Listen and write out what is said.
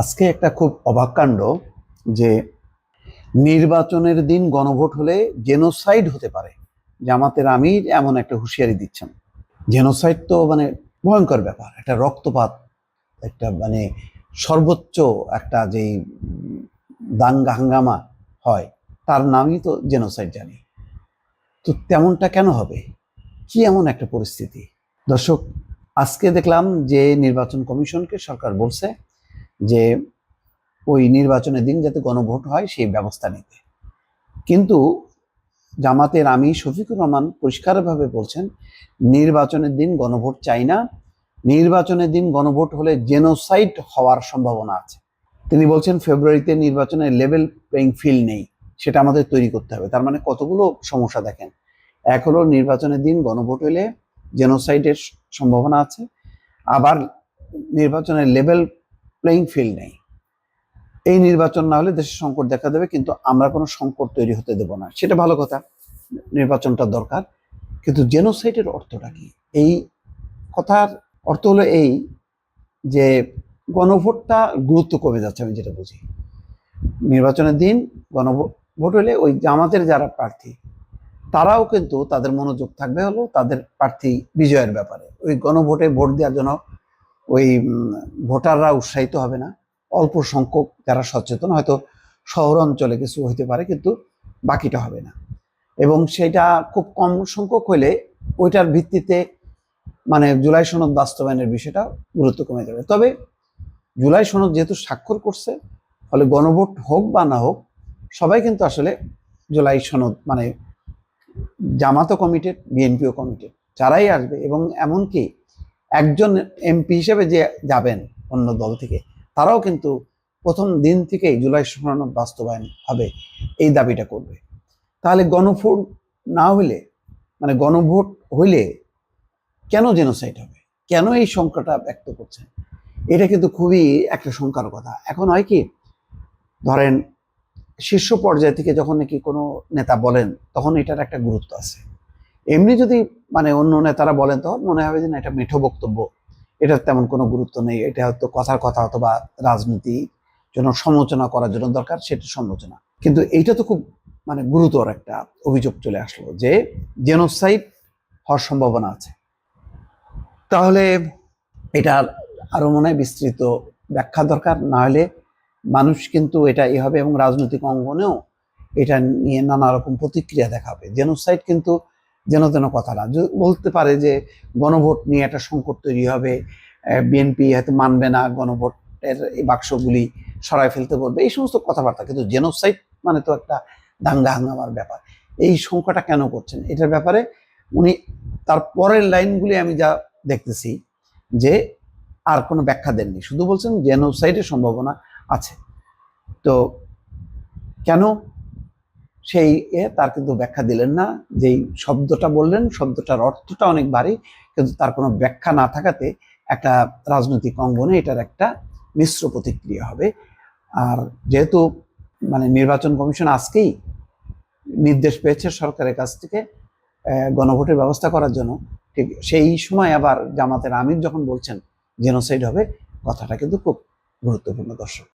আজকে একটা খুব অবাক কাণ্ড যে নির্বাচনের দিন গণভোট হলে জেনোসাইড হতে পারে। জামাতের আমির এমন একটা হুঁশিয়ারি দিচ্ছেন। জেনোসাইড তো মানে ভয়ঙ্কর ব্যাপার, একটা রক্তপাত, একটা মানে সর্বোচ্চ একটা যেই দাঙ্গা হাঙ্গামা হয়, তার নামই তো জেনোসাইড জানি। তো তেমনটা কেন হবে? কি এমন একটা পরিস্থিতি? দর্শক, আজকে দেখলাম যে নির্বাচন কমিশনকে সরকার বলছে যে ওই নির্বাচনের দিন যাতে গণভোট হয় সেই ব্যবস্থা নিতে। কিন্তু জামাতের আমি শফিকুর রহমান পরিষ্কারভাবে বলছেন, নির্বাচনের দিন গণভোট চাই না। নির্বাচনের দিন গণভোট হলে জেনোসাইড হওয়ার সম্ভাবনা আছে। তিনি বলছেন, ফেব্রুয়ারিতে নির্বাচনের লেভেল প্লেইং ফিল্ড নেই, সেটা আমাদের তৈরি করতে হবে। তার মানে কতগুলো সমস্যা দেখেন। এক হলো, নির্বাচনের দিন গণভোট হলে জেনোসাইডের সম্ভাবনা আছে। আবার নির্বাচনের লেভেল প্লেইং ফিল্ড নেই। এই নির্বাচন না হলে দেশে সংকট দেখা দেবে, কিন্তু আমরা কোনো সংকট তৈরি হতে দেব না। সেটা ভালো কথা, নির্বাচনটা দরকার। কিন্তু জেনোসাইডের অর্থটা কি? এই কথার অর্থ হলো এই যে গণভোটটা গুরুত্ব কমে যাচ্ছে, আমি যেটা বুঝি। নির্বাচনের দিন গণভোট ভোট হলে ওই জামাতের যারা প্রার্থী, তারাও কিন্তু তাদের মনোযোগ থাকবে হলো তাদের প্রার্থী বিজয়ের ব্যাপারে। ওই গণভোটে ভোট দেওয়ার জন্য ওই ভোটাররা উৎসাহিত হবে না। অল্প সংখ্যক যারা সচেতন, হয়তো শহর অঞ্চলে কিছু হইতে পারে, কিন্তু বাকিটা হবে না। এবং সেটা খুব কম সংখ্যক হইলে ওইটার ভিত্তিতে মানে জুলাই সনদ বাস্তবায়নের বিষয়টা গুরুত্ব কমে যাবে। তবে জুলাই সনদ যেহেতু স্বাক্ষর করছে, ফলে গণভোট হোক বা না হোক, সবাই কিন্তু আসলে জুলাই সনদ মানে জামাতও কমিটেড, বিএনপিও কমিটেড, যারাই আসবে এবং এমনকি একজন এমপি হিসেবে যে যাবেন অন্য দল থেকে, তারাও কিন্তু প্রথম দিন থেকেই জুলাই সনদ বাস্তবায়ন হবে এই দাবিটা করবে। তাহলে গণভোট না হইলে মানে গণভোট হইলে কেন জেনোসাইড হবে? কেন এই সংখ্যাটা ব্যক্ত করছেন? এটা কিন্তু খুবই একটা শঙ্কার কথা। এখন হয় কি, ধরেন শীর্ষ পর্যায় থেকে যখন নাকি কোনো নেতা বলেন, তখন এটার একটা গুরুত্ব আছে। এমনি যদি মানে অন্য নেতারা বলেন, তখন মনে হবে যে না, এটা মিঠো বক্তব্য। এটার তেমন কোনো গুরুত্ব নেই। এটা হয়তো কথার কথা অথবা রাজনীতি জন্য সমালোচনা করার জন্য দরকার, সেটা সমালোচনা। কিন্তু এইটা তো খুব মানে গুরুতর একটা অভিযোগ চলে আসলো যে জেনোসাইড হওয়ার সম্ভাবনা আছে। তাহলে এটার আরও মনে হয় বিস্তৃত ব্যাখ্যা দরকার। না হলে মানুষ কিন্তু এটা এ হবে এবং রাজনৈতিক অঙ্গনেও এটা নিয়ে নানা রকম প্রতিক্রিয়া দেখাবে। জেনোসাইড কিন্তু যেন তেন কথা না বলতে পারে যে গণভোট নিয়ে একটা সংকট তৈরি হবে বিএনপি হয়তো মানবে না, গণভোটের এই বাক্সগুলি সরাই ফেলতে বলবে, এই সমস্ত কথাবার্তা। কিন্তু জেনোসাইড মানে তো একটা দাঙ্গা হাঙ্গামার ব্যাপার। এই সংখ্যাটা কেন করছেন? এটার ব্যাপারে উনি তার পরের লাইনগুলি আমি যা দেখতেছি যে আর কোনো ব্যাখ্যা দেননি। শুধু বলছেন জেনোসাইডের সম্ভাবনা আছে। তো কেন সেই এ তার কিন্তু ব্যাখ্যা দিলেন না, যেই শব্দটা বললেন, শব্দটার অর্থটা অনেক ভারী, কিন্তু তার কোনো ব্যাখ্যা না থাকাতে একটা রাজনৈতিক অঙ্গনে এটার একটা মিশ্র প্রতিক্রিয়া হবে। আর যেহেতু মানে নির্বাচন কমিশন আজকেই নির্দেশ পেয়েছে সরকারের কাছ থেকে গণভোটের ব্যবস্থা করার জন্য, ঠিক সেই সময় আবার জামাতের আমির যখন বলছেন, জেনোসাইড হবে, কথাটা কিন্তু খুব গুরুত্বপূর্ণ দর্শক।